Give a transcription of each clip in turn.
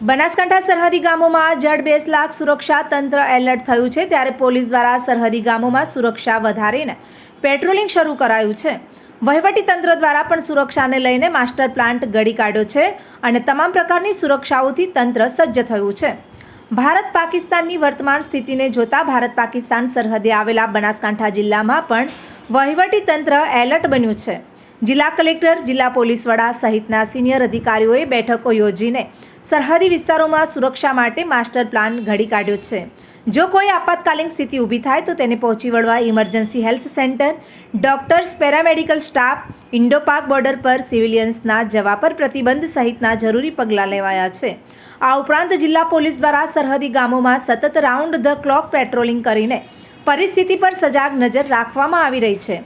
બનાસકાંઠા સરહદી ગામોમાં જડ બેસ લાખ સુરક્ષા તંત્ર એલર્ટ થયું છે ત્યારે પોલીસ દ્વારા સરહદી ગામોમાં સુરક્ષા વધારીને પેટ્રોલિંગ શરૂ કરાયું છે. વહીવટી તંત્ર દ્વારા પણ સુરક્ષાને લઈને માસ્ટર પ્લાન્ટ ઘડી કાઢ્યો છે અને તમામ પ્રકારની સુરક્ષાઓથી તંત્ર સજ્જ થયું છે. ભારત પાકિસ્તાનની વર્તમાન સ્થિતિને જોતા ભારત પાકિસ્તાન સરહદે આવેલા બનાસકાંઠા જિલ્લામાં પણ વહીવટી તંત્ર એલર્ટ બન્યું છે. જિલ્લા કલેક્ટર, જિલ્લા પોલીસ વડા સહિતના સિનિયર અધિકારીઓએ બેઠકો યોજીને સરહદી વિસ્તારોમાં સુરક્ષા માટે માસ્ટર પ્લાન ઘડી કાઢ્યો છે. જો કોઈ આપાતકાલીન સ્થિતિ ઊભી થાય તો તેને પહોંચી વળવા emergency health centre, doctors, paramedical staff, Indo Pak border પર સિવિલિયન્સના જવા પર પ્રતિબંધ સહિતના જરૂરી પગલાં લેવાયા છે. આ ઉપરાંત જિલ્લા પોલીસ દ્વારા સરહદી ગામોમાં સતત રાઉન્ડ ધ ક્લોક પેટ્રોલિંગ કરીને પરિસ્થિતિ પર સજાગ નજર રાખવામાં આવી રહી છે.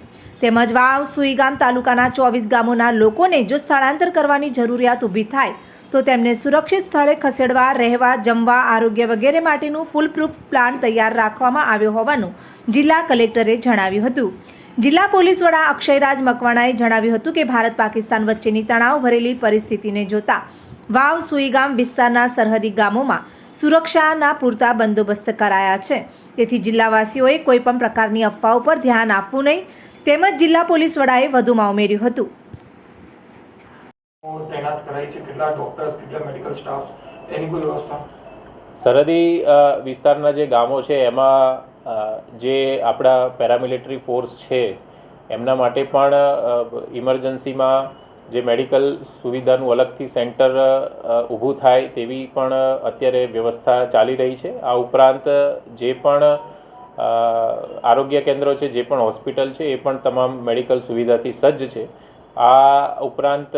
તેમજ વાવ, સુઈગામ તાલુકાના ચોવીસ ગામોના લોકોને જો સ્થળાંતર કરવાની જરૂરિયાત ઊભી થાય તો તેમને સુરક્ષિત સ્થળે ખસેડવા, રહેવા, જમવા, આરોગ્ય વગેરે માટેનું ફૂલપ્રૂફ પ્લાન તૈયાર રાખવામાં આવ્યો હોવાનું જિલ્લા કલેક્ટરે જણાવ્યું હતું. જિલ્લા પોલીસ વડા અક્ષયરાજ મકવાણાએ જણાવ્યું હતું કે ભારત પાકિસ્તાન વચ્ચેની તણાવ ભરેલી પરિસ્થિતિને જોતા વાવ, સુઈગામ વિસ્તારના સરહદી ગામોમાં સુરક્ષાના પૂરતા બંદોબસ્ત કરાયા છે. તેથી જિલ્લાવાસીઓએ કોઈપણ પ્રકારની અફવાઓ પર ધ્યાન આપવું નહીં. તેમજ જિલ્લા પોલીસ વડાએ વધુમાં ઉમેર્યું હતું તૈનાત કરાઈ છે? કેટલા ડોક્ટર્સ કેટલા મેડિકલ સ્ટાફ એની કોઈ વ્યવસ્થા? સરહદી વિસ્તારના જે ગામો છે, એમાં જે આપણા પેરામિલિટરી ફોર્સ છે, એમના માટે પણ ઇમરજન્સીમાં જે મેડિકલ સુવિધાનું અલગથી સેન્ટર ઊભું થાય તેવી પણ અત્યારે વ્યવસ્થા ચાલી રહી છે. આ ઉપરાંત જે પણ આરોગ્ય કેન્દ્રો છે, જે પણ હોસ્પિટલ છે, એ પણ તમામ મેડિકલ સુવિધાથી સજ્જ છે. આ ઉપરાંત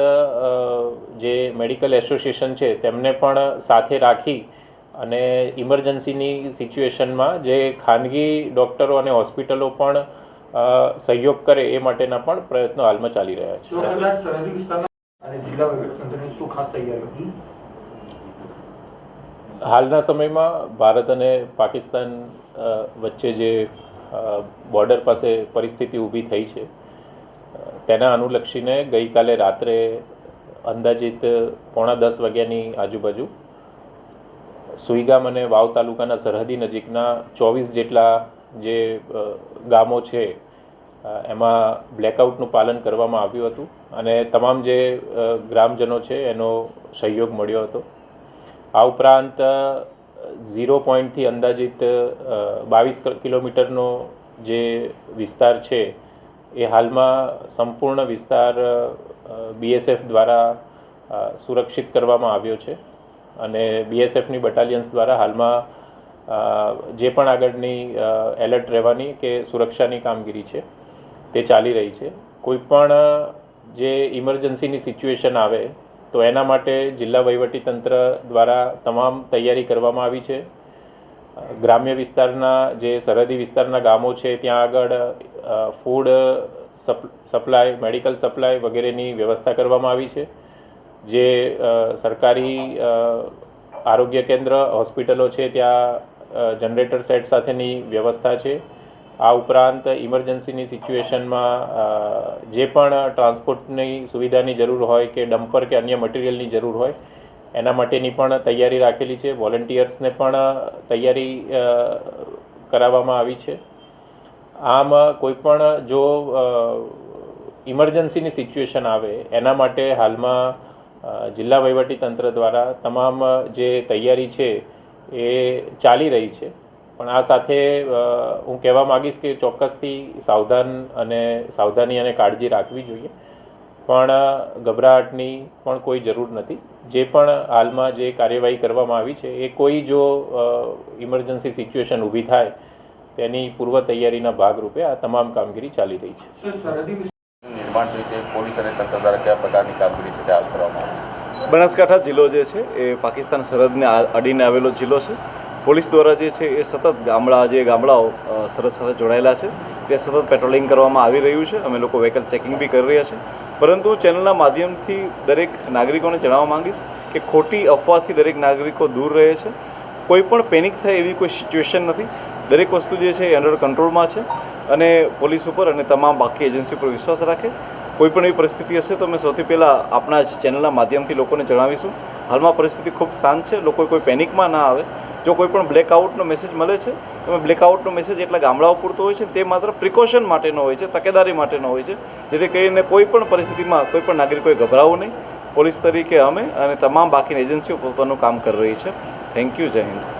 જે મેડિકલ એસોસિએશન છે તેમને પણ સાથે રાખી અને ઇમરજન્સીની સિચ્યુએશનમાં જે ખાનગી ડૉક્ટરો અને હોસ્પિટલો પણ સહયોગ કરે એ માટેના પણ પ્રયત્નો હાલમાં ચાલી રહ્યા છે. હાલના સમયમાં ભારત અને પાકિસ્તાન વચ્ચે જે બોર્ડર પાસે પરિસ્થિતિ ઊભી થઈ છે તેના અનુલક્ષીને ગઈકાલે રાત્રે અંદાજિત પોણા દસ વાગ્યાની આજુબાજુ સુઈગામ અને વાવ તાલુકાના સરહદી નજીકના ચોવીસ જેટલા જે ગામો છે એમાં બ્લેકઆઉટનું પાલન કરવામાં આવ્યું હતું અને તમામ જે ગ્રામજનો છે એનો સહયોગ મળ્યો હતો. આ ઉપરાંત ઝીરો પોઈન્ટથી અંદાજિત બાવીસ કિલોમીટરનો જે વિસ્તાર છે એ હાલમાં સંપૂર્ણ વિસ્તાર બીએસએફ દ્વારા સુરક્ષિત કરવામાં આવ્યો છે. અને બીએસએફની બટાલિયન્સ દ્વારા હાલમાં જે પણ આગળની એલર્ટ રહેવાની કે સુરક્ષાની કામગીરી છે, તે ચાલી રહી છે. કોઈપણ જે ઇમરજન્સીની સિચ્યુએશન આવે, તો એના માટે જિલ્લા વહીવટીતંત્ર દ્વારા તમામ તૈયારી કરવામાં આવી છે. ગ્રામ્ય વિસ્તારના જે સરહદી વિસ્તારના ગામો છે, ત્યાં આગળ ફૂડ સપ્લાય મેડિકલ સપ્લાય વગેરેની વ્યવસ્થા કરવામાં આવી છે. જે સરકારી આરોગ્ય કેન્દ્ર, હોસ્પિટલો છે, ત્યાં જનરેટર સેટ સાથેની વ્યવસ્થા છે. આ ઉપરાંત ઇમરજન્સીની સિચ્યુએશનમાં જે પણ ટ્રાન્સપોર્ટની સુવિધાની જરૂર હોય કે ડમ્પર કે અન્ય મટીરિયલની જરૂર હોય એના માટેની પણ તૈયારી રાખેલી છે. વોલન્ટિયર્સને પણ તૈયારી કરાવવામાં આવી છે. આમ કોઈ પણ, જો ઇમરજન્સીની સિચ્યુએશન આવે, એના માટે હાલમાં જિલ્લા તંત્ર દ્વારા તમામ જે તૈયારી છે, એ ચાલી રહી છે. પણ આ સાથે હું કહેવા માગીશ કે ચોક્કસથી સાવધાન અને સાવધાની અને કાળજી રાખવી જોઈએ. પણ ગભરાટની પણ કોઈ જરૂર નથી. જે પણ હાલમાં જે કાર્યવાહી કરવામાં આવી છે એ કોઈ જો ઇમરજન્સી સિચ્યુએશન ઊભી થાય તેની પૂર્વ તૈયારીના ભાગરૂપે આ તમામ કામગીરી ચાલી રહી છે. નિર્માણ પોલીસ અને તંત્ર દ્વારા કયા પ્રકારની કામગીરી છે તે હાલ કરવામાં આવે બનાસકાંઠા જિલ્લો જે છે એ પાકિસ્તાન સરહદને અડીને આવેલો જિલ્લો છે. પોલીસ દ્વારા જે છે એ સતત ગામડા જે ગામડાઓ સરહદ સાથે જોડાયેલા છે. તે સતત પેટ્રોલિંગ કરવામાં આવી રહ્યું છે. અમે લોકો વ્હીકલ ચેકિંગ બી કરી રહ્યા છે પરંતુ ચેનલના માધ્યમથી દરેક નાગરિકોને જણાવવા માંગીશ કે ખોટી અફવાથી દરેક નાગરિકો દૂર રહે છે. કોઈ પણ પેનિક થાય એવી કોઈ સિચ્યુએશન નથી. દરેક વસ્તુ જે છે એ અંડર કંટ્રોલમાં છે અને પોલીસ ઉપર અને તમામ બાકી એજન્સી ઉપર વિશ્વાસ રાખે. કોઈ પણ એવી પરિસ્થિતિ હશે તો અમે સૌથી પહેલાં આપણા જ ચેનલના માધ્યમથી લોકોને જણાવીશું. હાલમાં પરિસ્થિતિ ખૂબ શાંત છે. લોકો કોઈ પેનિકમાં ના આવે. જો કોઈ પણ બ્લેકઆઉટનો મેસેજ મળે છે તો બ્લેકઆઉટનો મેસેજ એટલા ગામડાઓ પૂરતો હોય છે તે માત્ર પ્રિકોશન માટેનો હોય છે, તકેદારી માટેનો હોય છે. જેથી કરીને કોઈ પણ પરિસ્થિતિમાં કોઈ પણ નાગરિકોએ ગભરાવું નહીં. પોલીસ તરીકે અમે અને તમામ બાકીની એજન્સીઓ પોતાનું કામ કરી રહી છે. થેન્ક યુ જય હિન્દ.